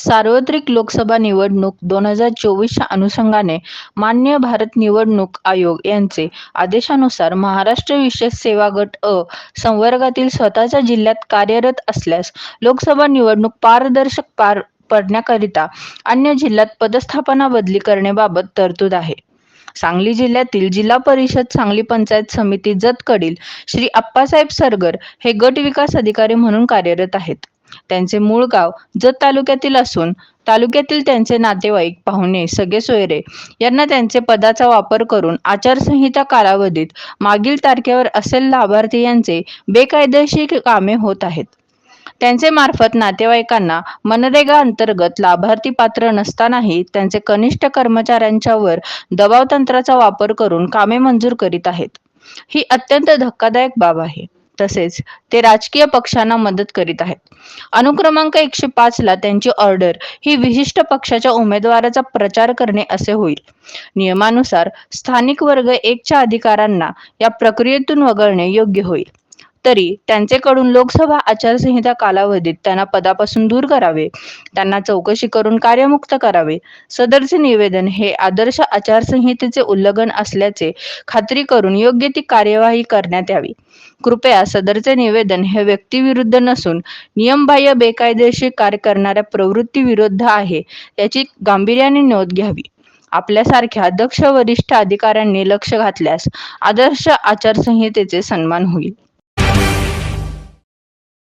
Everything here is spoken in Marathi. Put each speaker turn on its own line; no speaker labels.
सार्वत्रिक लोकसभा निवडणूक दोन हजार चोवीसच्या अनुषंगाने मान्य भारत निवडणूक आयोग यांचे आदेशानुसार महाराष्ट्र विशेष सेवा गट अ संवर्गातील स्वतःच्या जिल्ह्यात कार्यरत असल्यास लोकसभा निवडणूक पारदर्शक पार पडण्याकरिता अन्य जिल्ह्यात पदस्थापना बदली करण्याबाबत तरतूद आहे. सांगली जिल्ह्यातील जिल्हा परिषद सांगली पंचायत समिती जतकडील श्री अप्पासाहेब सरगर हे गट विकास अधिकारी म्हणून कार्यरत आहेत. त्यांचे मूळ गाव जत तालुक्यातील असून तालुक्यातील त्यांचे नातेवाईक पाहुणे सगळे सोयरे यांना त्यांचे पदाचा वापर करून आचारसंहिता कालावधीत मागील तारखेवर असेल लाभार्थी यांचे बेकायदेशीर कामे होत आहेत. त्यांचे मार्फत नातेवाईकांना मनरेगा अंतर्गत लाभार्थी पात्र नसतानाही त्यांचे कनिष्ठ कर्मचाऱ्यांच्यावर दबाव तंत्राचा वापर करून कामे मंजूर करीत आहेत. ही अत्यंत धक्कादायक बाब आहे. तसेच ते राजकीय पक्षांना मदत करीत आहेत. अनुक्रमांक एकशे पाच ला त्यांची ऑर्डर ही विशिष्ट पक्षाच्या उमेदवाराचा प्रचार करणे असे होईल. नियमानुसार स्थानिक वर्ग एकच्या अधिकारांना या प्रक्रियेतून वगळणे योग्य होईल. तरी त्यांचेकडून लोकसभा आचारसंहिता कालावधीत त्यांना पदापासून दूर करावे. त्यांना चौकशी करून कार्यमुक्त करावे. सदरचे निवेदन हे आदर्श आचारसंहितेचे उल्लंघन असल्याचे खात्री करून योग्य ती कार्यवाही करण्यात यावी. कृपया सदरचे निवेदन हे व्यक्तीविरुद्ध नसून नियमबाह्य बेकायदेशीर कार्य करणाऱ्या प्रवृत्ती विरुद्ध आहे याची गांभीर्याने नोंद घ्यावी. आपल्यासारख्या दक्ष वरिष्ठ अधिकाऱ्यांनी लक्ष घातल्यास आदर्श आचारसंहितेचे सन्मान होईल.